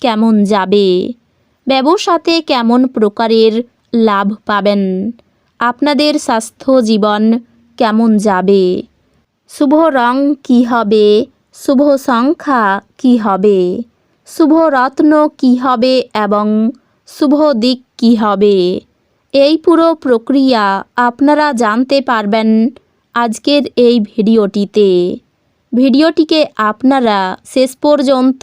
কেমন যাবে? ব্যবসাতে কেমন প্রকারের লাভ পাবেন? আপনাদের স্বাস্থ্য জীবন কেমন যাবে? শুভ রং কী হবে? শুভ সংখ্যা কী হবে? শুভ রত্ন কী হবে এবং শুভ দিক কী হবে? এই পুরো প্রক্রিয়া আপনারা জানতে পারবেন আজকের এই ভিডিওটিতে। ভিডিওটিকে আপনারা শেষ পর্যন্ত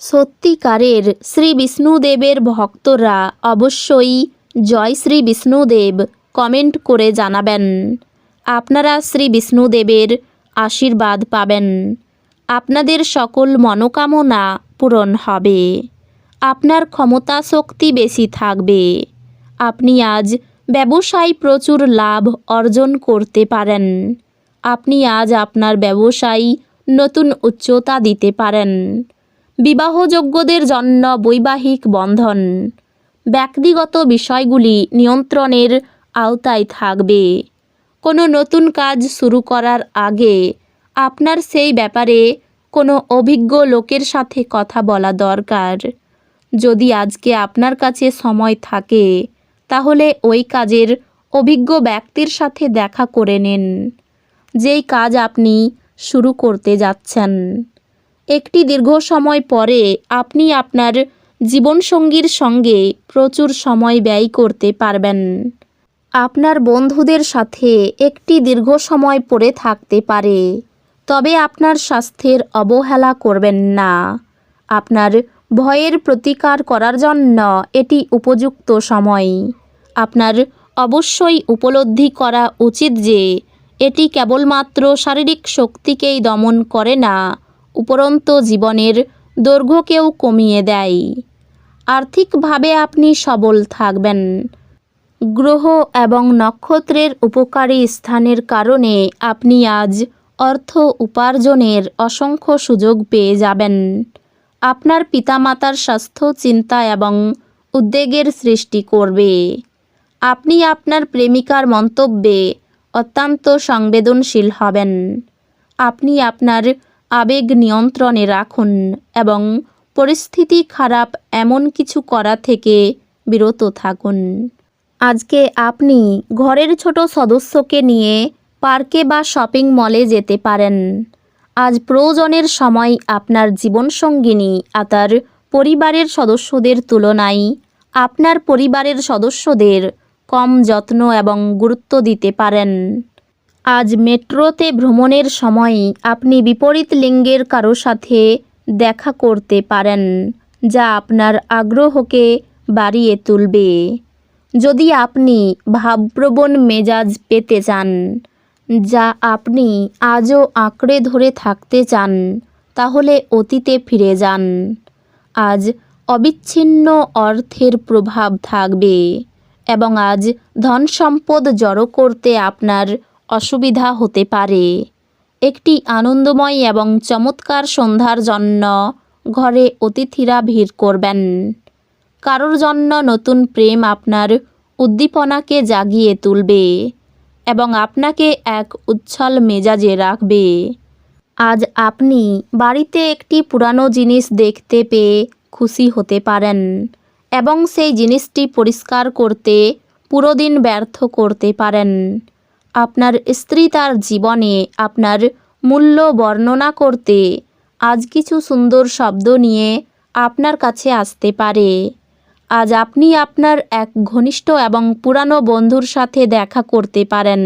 সত্যিকারের শ্রী বিষ্ণুদেবের ভক্তরা অবশ্যই জয় শ্রী বিষ্ণুদেব কমেন্ট করে জানাবেন। আপনারা শ্রী বিষ্ণুদেবের আশীর্বাদ পাবেন। আপনাদের সকল মনোকামনা পূরণ হবে। আপনার ক্ষমতা শক্তি বেশি থাকবে। আপনি আজ ব্যবসায় প্রচুর লাভ অর্জন করতে পারেন। আপনি আজ আপনার ব্যবসায় নতুন উচ্চতা দিতে পারেন। বিবাহযোগ্যদের জন্য বৈবাহিক বন্ধন। ব্যক্তিগত বিষয়গুলি নিয়ন্ত্রণের আওতায় থাকবে। কোনো নতুন কাজ শুরু করার আগে আপনার সেই ব্যাপারে কোনো অভিজ্ঞ লোকের সাথে কথা বলা দরকার। যদি আজকে আপনার কাছে সময় থাকে, তাহলে ওই কাজের অভিজ্ঞ ব্যক্তির সাথে দেখা করে নিন। যেই কাজ আপনি শুরু করতে যাচ্ছেন। একটি দীর্ঘ সময় পরে আপনি আপনার জীবনসঙ্গীর সঙ্গে প্রচুর সময় ব্যয় করতে পারবেন। আপনার বন্ধুদের সাথে একটি দীর্ঘ সময় পড়ে থাকতে পারে, তবে আপনার স্বাস্থ্যের অবহেলা করবেন না। আপনার ভয়ের প্রতিকার করার জন্য এটি উপযুক্ত সময়। আপনার অবশ্যই উপলব্ধি করা উচিত যে, এটি কেবলমাত্র শারীরিক শক্তিকেই দমন করে না উপরন্ত জীবনের দৈর্ঘ্যকেও কমিয়ে দেয়। আর্থিকভাবে আপনি সবল থাকবেন। গ্রহ এবং নক্ষত্রের উপকারী স্থানের কারণে আপনি আজ অর্থ উপার্জনের অসংখ্য সুযোগ পেয়ে যাবেন। আপনার পিতামাতার স্বাস্থ্য, চিন্তা এবং উদ্বেগের সৃষ্টি করবে। আপনি আপনার প্রেমিকার মন্তব্যে অত্যন্ত সংবেদনশীল হবেন। আপনি আপনার আবেগ নিয়ন্ত্রণে রাখুন এবং পরিস্থিতি খারাপ এমন কিছু করা থেকে বিরত থাকুন। আজকে আপনি ঘরের ছোট সদস্যকে নিয়ে পার্কে বা শপিং মলে যেতে পারেন। আজ প্রয়োজনের সময় আপনার জীবনসঙ্গিনী তার পরিবারের সদস্যদের তুলনায় আপনার পরিবারের সদস্যদের কম যত্ন এবং গুরুত্ব দিতে পারেন। আজ মেট্রোতে ভ্রমণের সময় আপনি বিপরীত লিঙ্গের কারও সাথে দেখা করতে পারেন, যা আপনার আগ্রহকে বাড়িয়ে তুলবে। যদি আপনি ভাবপ্রবণ মেজাজ পেতে চান, যা আপনি আজও আঁকড়ে ধরে থাকতে চান, তাহলে অতীতে ফিরে যান। আজ অবিচ্ছিন্ন অর্থের প্রভাব থাকবে এবং আজ ধন সম্পদ জড়ো করতে আপনার অসুবিধা হতে পারে। একটি আনন্দময় এবং চমৎকার সন্ধ্যার জন্য ঘরে অতিথিরা ভিড় করবেন। কারোর জন্য নতুন প্রেম আপনার উদ্দীপনাকে জাগিয়ে তুলবে এবং আপনাকে এক উচ্ছল মেজাজে রাখবে। আজ আপনি বাড়িতে একটি পুরানো জিনিস দেখতে পেয়ে খুশি হতে পারেন এবং সেই জিনিসটি পরিষ্কার করতে পুরো দিন ব্যর্থ করতে পারেন। আপনার স্ত্রী তার জীবনে আপনার মূল্য বর্ণনা করতে আজ কিছু সুন্দর শব্দ নিয়ে আপনার কাছে আসতে পারে। আজ আপনি আপনার এক ঘনিষ্ঠ এবং পুরানো বন্ধুর সাথে দেখা করতে পারেন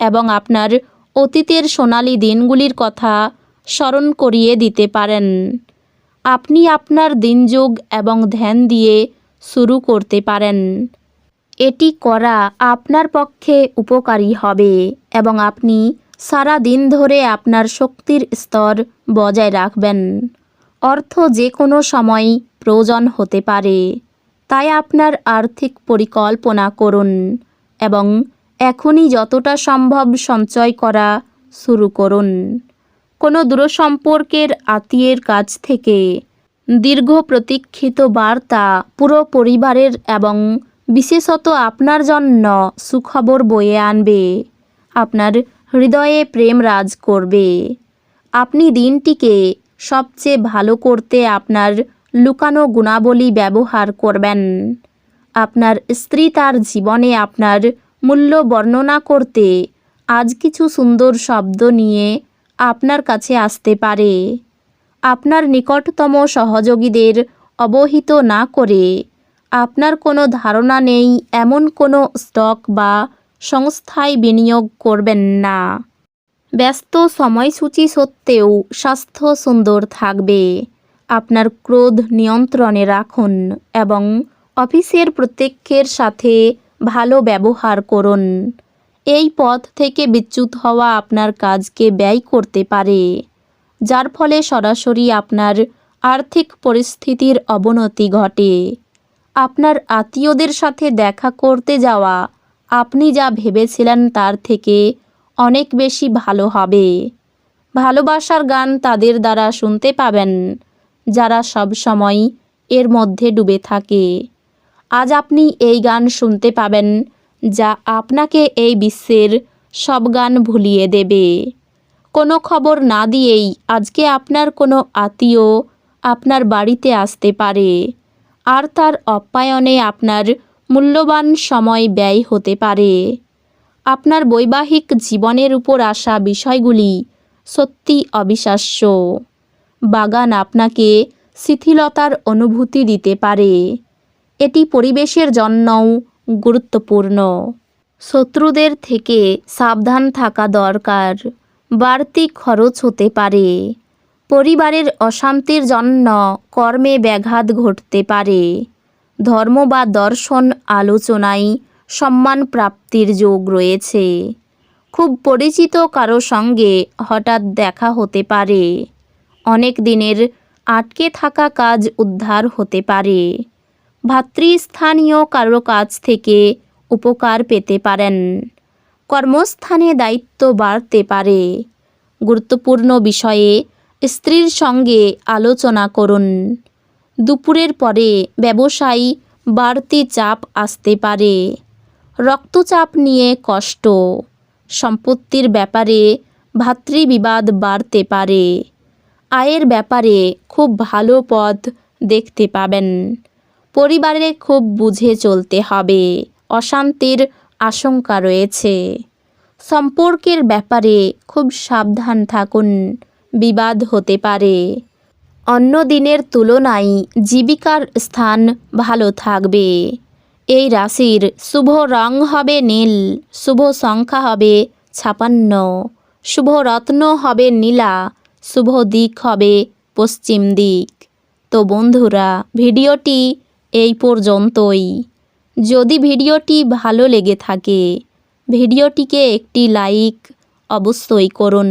এবং আপনার অতীতের সোনালি দিনগুলির কথা স্মরণ করিয়ে দিতে পারেন। আপনি আপনার দিনযোগ এবং ধ্যান দিয়ে শুরু করতে পারেন। এটি করা আপনার পক্ষে উপকারী হবে এবং আপনি সারা দিন ধরে আপনার শক্তির স্তর বজায় রাখবেন। অর্থ যে কোনো সময় প্রয়োজন হতে পারে। তাই আপনার আর্থিক পরিকল্পনা করুন এবং এখনই যতটা সম্ভব সঞ্চয় করা শুরু করুন। কোনো দূরসম্পর্কের আত্মীয়ের কাছ থেকে দীর্ঘ প্রতীক্ষিত বার্তা পুরো পরিবারের এবং বিশেষত আপনার জন্য সুখবর বয়ে আনবে। আপনার হৃদয়ে প্রেম রাজ করবে। আপনি দিনটিকে সবচেয়ে ভালো করতে আপনার লুকানো গুণাবলী ব্যবহার করবেন। আপনার স্ত্রী তার জীবনে আপনার মূল্য বর্ণনা করতে আজ কিছু সুন্দর শব্দ নিয়ে আপনার কাছে আসতে পারে। আপনার নিকটতম সহযোগীদের অবহিত না করে আপনার কোনো ধারণা নেই, এমন কোনো স্টক বা সংস্থায় বিনিয়োগ করবেন না। ব্যস্ত সময়সূচি সত্ত্বেও স্বাস্থ্য সুন্দর থাকবে। আপনার ক্রোধ নিয়ন্ত্রণে রাখুন এবং অফিসের প্রত্যেকের সাথে ভালো ব্যবহার করুন। এই পথ থেকে বিচ্যুত হওয়া আপনার কাজকে ব্যয় করতে পারে, যার ফলে সরাসরি আপনার আর্থিক পরিস্থিতির অবনতি ঘটে। আপনার আত্মীয়দের সাথে দেখা করতে যাওয়া। আপনি যা ভেবেছিলেন তার থেকে অনেক বেশি ভালো হবে। ভালোবাসার গান তাদের দ্বারা শুনতে পাবেন, যারা সব সময় এর মধ্যে ডুবে থাকে। আজ আপনি এই গান শুনতে পাবেন, যা আপনাকে এই বিশ্বের সব গান ভুলিয়ে দেবে। কোনো খবর না দিয়েই আজকে আপনার কোনো আত্মীয় আপনার বাড়িতে আসতে পারে। আর তার অপ্যায়নে আপনার মূল্যবান সময় ব্যয় হতে পারে। আপনার বৈবাহিক জীবনের উপর আসা বিষয়গুলি সত্যি অবিশ্বাস্য। বাগান আপনাকে শিথিলতার অনুভূতি দিতে পারে। এটি পরিবেশের জন্যও গুরুত্বপূর্ণ। শত্রুদের থেকে সাবধান থাকা দরকার। বাড়তি খরচ হতে পারে। পরিবারের অশান্তির জন্য কর্মে ব্যাঘাত ঘটতে পারে। ধর্ম বা দর্শন আলোচনায় সম্মান প্রাপ্তির যোগ রয়েছে। খুব পরিচিত কারও সঙ্গে হঠাৎ দেখা হতে পারে। অনেক দিনের আটকে থাকা কাজ উদ্ধার হতে পারে। ভাতৃস্থানীয় কারও কাজ থেকে উপকার পেতে পারেন। কর্মস্থানে দায়িত্ব বাড়তে পারে। গুরুত্বপূর্ণ বিষয়ে স্ত্রীর সঙ্গে আলোচনা করুন। দুপুরের পরে ব্যবসায়ী বাড়তি চাপ আসতে পারে। রক্তচাপ নিয়ে কষ্ট। সম্পত্তির ব্যাপারে ভাতৃবিবাদ বাড়তে পারে। আয়ের ব্যাপারে খুব ভালো পথ দেখতে পাবেন। পরিবারে খুব বুঝে চলতে হবে। অশান্তির আশঙ্কা রয়েছে। সম্পর্কের ব্যাপারে খুব সাবধান থাকুন। বিবাদ হতে পারে। অন্য দিনের তুলনায় জীবিকার স্থান ভালো থাকবে। এই রাশির শুভ রং হবে নীল, শুভ সংখ্যা হবে ছাপান্ন, শুভ রত্ন হবে নীলা, শুভ দিক হবে পশ্চিম দিক। তো বন্ধুরা, ভিডিওটি এই পর্যন্তই। যদি ভিডিওটি ভালো লেগে থাকে, ভিডিওটিকে একটি লাইক অবশ্যই করুন।